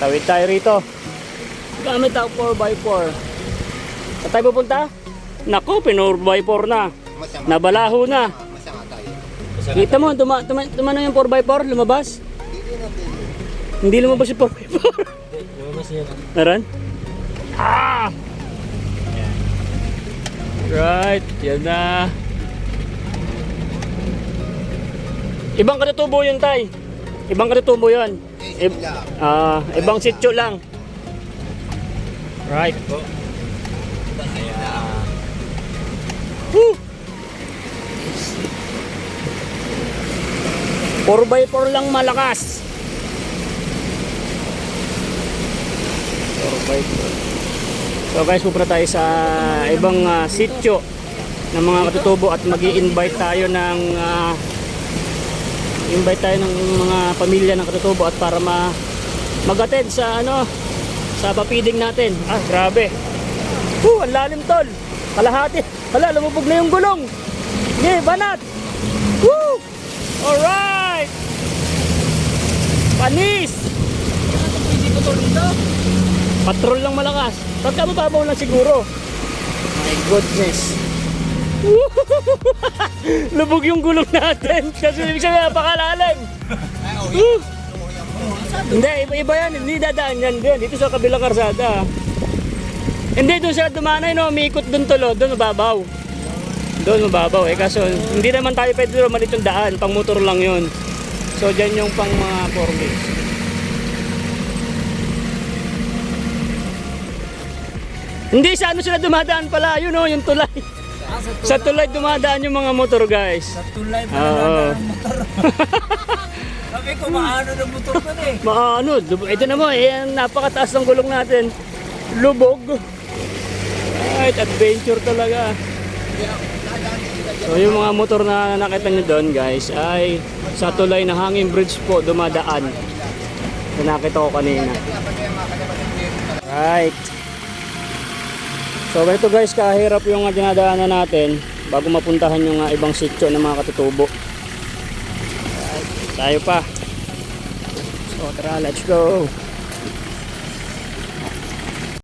Tawid tayo rito. Gamit ang 4x4. Saan tayo pupunta? Naku, pin 4x4 na. Masama. Nabalaho na. Masama tayo. Kita mo, tuma, tuma, tumano yung 4x4, lumabas? Hindi na. Hindi lumabas yung 4x4. Lumabas yun. Naran? Ah! Right, yan na. Ibang katutubo yun, tay. Ibang katutubo yun. Ib- ah, ibang sityo lang. Right. Woo! 4x4 lang malakas. 4x4. So guys, pupunta tayo sa ibang ah, sityo ng mga katutubo at mag invite tayo ng ah, invite tayo ng mga pamilya ng katutubo at para ma mag-attend sa ano sa papiding natin. Ah, grabe. Woo, ang lalim tol. Kalahati. Hala, lumubog na yung gulong. Yeah, banat. Woo! Alright! Panis! Patrol lang malakas. Pagka mababaw lang siguro. My goodness. Lubog yung gulong natin. Kasi ibig sabihin napakalalim. Hindi, iba, iba yan. Hindi dadaan yan din. Dito sa kabilang karsada. Hindi, doon sa dumanay, no, umikot doon tulo. Doon mababaw. Doon mababaw. Eh, kaso hindi naman tayo pwede doon malitong daan. Pang motor lang yun. So, dyan yung pang mga four wheels. Hindi sa ano sila dumadaan pala, yun o, yung tulay. Ah, sa, Sa tulay dumadaan yung mga motor guys. sa tulay pa Oo. na ng motor. Sabi ko, maano ng motor ko eh. Maano, ito na mo, eh, ang napakataas ng gulong natin. Lubog. Right, adventure talaga. So yung mga motor na nakita nyo doon guys ay sa tulay na hanging bridge po dumadaan. Na nakita ko kanina. Right. So ganito guys, kahirap yung dinadaanan natin bago mapuntahan yung uh, ibang sityo ng mga katutubo. Tayo pa. So tara, let's go.